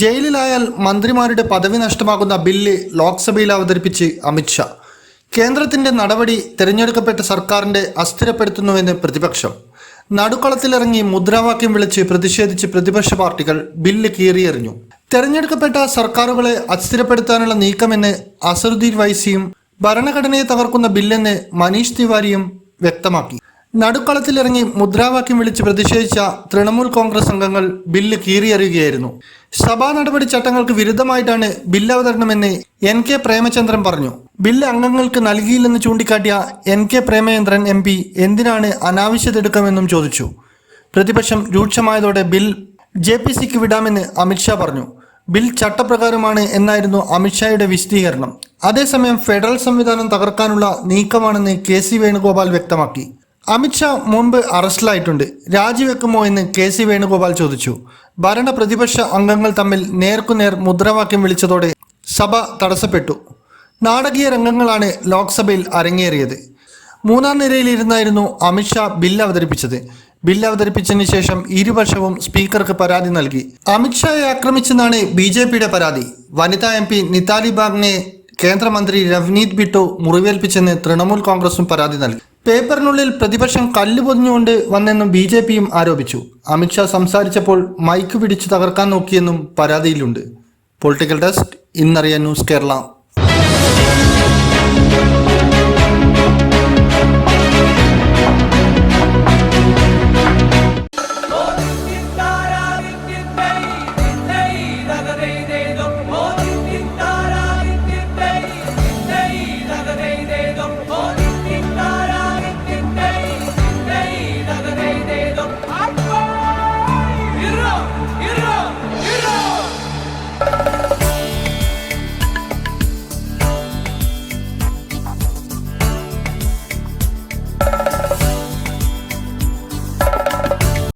ജയിലിലായാൽ മന്ത്രിമാരുടെ പദവി നഷ്ടമാകുന്ന ബില്ല് ലോക്സഭയിൽ അവതരിപ്പിച്ച് അമിത്ഷാ കേന്ദ്രത്തിന്റെ നടപടി തെരഞ്ഞെടുക്കപ്പെട്ട സർക്കാരിന്റെ അസ്ഥിരപ്പെടുത്തുന്നുവെന്ന് പ്രതിപക്ഷം. നടുക്കളത്തിലിറങ്ങി മുദ്രാവാക്യം വിളിച്ച് പ്രതിഷേധിച്ച് പ്രതിപക്ഷ പാർട്ടികൾ ബില്ല് കീറിയെറിഞ്ഞു. തെരഞ്ഞെടുക്കപ്പെട്ട സർക്കാരുകളെ അസ്ഥിരപ്പെടുത്താനുള്ള നീക്കമെന്ന് അസറുദ്ദീൻ വൈസിയും ഭരണഘടനയെ തകർക്കുന്ന ബില്ലെന്ന് മനീഷ് തിവാരിയും വ്യക്തമാക്കി. നടുക്കളത്തിലിറങ്ങി മുദ്രാവാക്യം വിളിച്ച് പ്രതിഷേധിച്ച തൃണമൂൽ കോൺഗ്രസ് അംഗങ്ങൾ ബില്ല് കീറിയറിയുകയായിരുന്നു. സഭാ നടപടി ചട്ടങ്ങൾക്ക് വിരുദ്ധമായിട്ടാണ് ബില്ല് അവതരണമെന്ന് എൻ കെ പ്രേമചന്ദ്രൻ പറഞ്ഞു. ബില്ല് അംഗങ്ങൾക്ക് നൽകിയില്ലെന്ന് ചൂണ്ടിക്കാട്ടിയ N K Premachandran M P എന്തിനാണ് അനാവശ്യതെടുക്കമെന്നും ചോദിച്ചു. പ്രതിപക്ഷം രൂക്ഷമായതോടെ ബിൽ ജെ പി സിക്ക് വിടാമെന്ന് അമിത്ഷാ പറഞ്ഞു. ബിൽ ചട്ടപ്രകാരമാണ് എന്നായിരുന്നു അമിത്ഷായുടെ വിശദീകരണം. അതേസമയം ഫെഡറൽ സംവിധാനം തകർക്കാനുള്ള നീക്കമാണെന്ന് കെ സി വേണുഗോപാൽ വ്യക്തമാക്കി. അമിത്ഷാ മുമ്പ് അറസ്റ്റിലായിട്ടുണ്ട്. രാജിവെക്കുമോ എന്ന് കെ സി വേണുഗോപാൽ ചോദിച്ചു. ഭരണ പ്രതിപക്ഷ അംഗങ്ങൾ തമ്മിൽ നേർക്കുനേർ മുദ്രാവാക്യം വിളിച്ചതോടെ സഭ തടസ്സപ്പെട്ടു. നാടകീയ രംഗങ്ങളാണ് ലോക്സഭയിൽ അരങ്ങേറിയത്. മൂന്നാം നിരയിലിരുന്നായിരുന്നു അമിത്ഷാ ബില്ല് അവതരിപ്പിച്ചത്. ബില്ല് അവതരിപ്പിച്ചതിന് ശേഷം ഇരുപക്ഷവും സ്പീക്കർക്ക് പരാതി നൽകി. അമിത്ഷായെ ആക്രമിച്ചെന്നാണ് ബി ജെ പിയുടെ പരാതി. വനിതാ എം പി നിതാലി ബാഗിനെ കേന്ദ്രമന്ത്രി രവ്നീത് ബിട്ടു മുറിവേൽപ്പിച്ചെന്ന് തൃണമൂൽ കോൺഗ്രസും പരാതി നൽകി. പേപ്പറിനുള്ളിൽ പ്രതിപക്ഷം കല്ല് പൊതിഞ്ഞുകൊണ്ട് വന്നെന്നും ബി ജെ പിയും ആരോപിച്ചു. അമിത്ഷാ സംസാരിച്ചപ്പോൾ മൈക്ക് പിടിച്ചു തകർക്കാൻ നോക്കിയെന്നും പരാതിയിലുണ്ട്. പൊളിറ്റിക്കൽ ഡെസ്ക് ഇന്നറിയ ന്യൂസ് കേരള.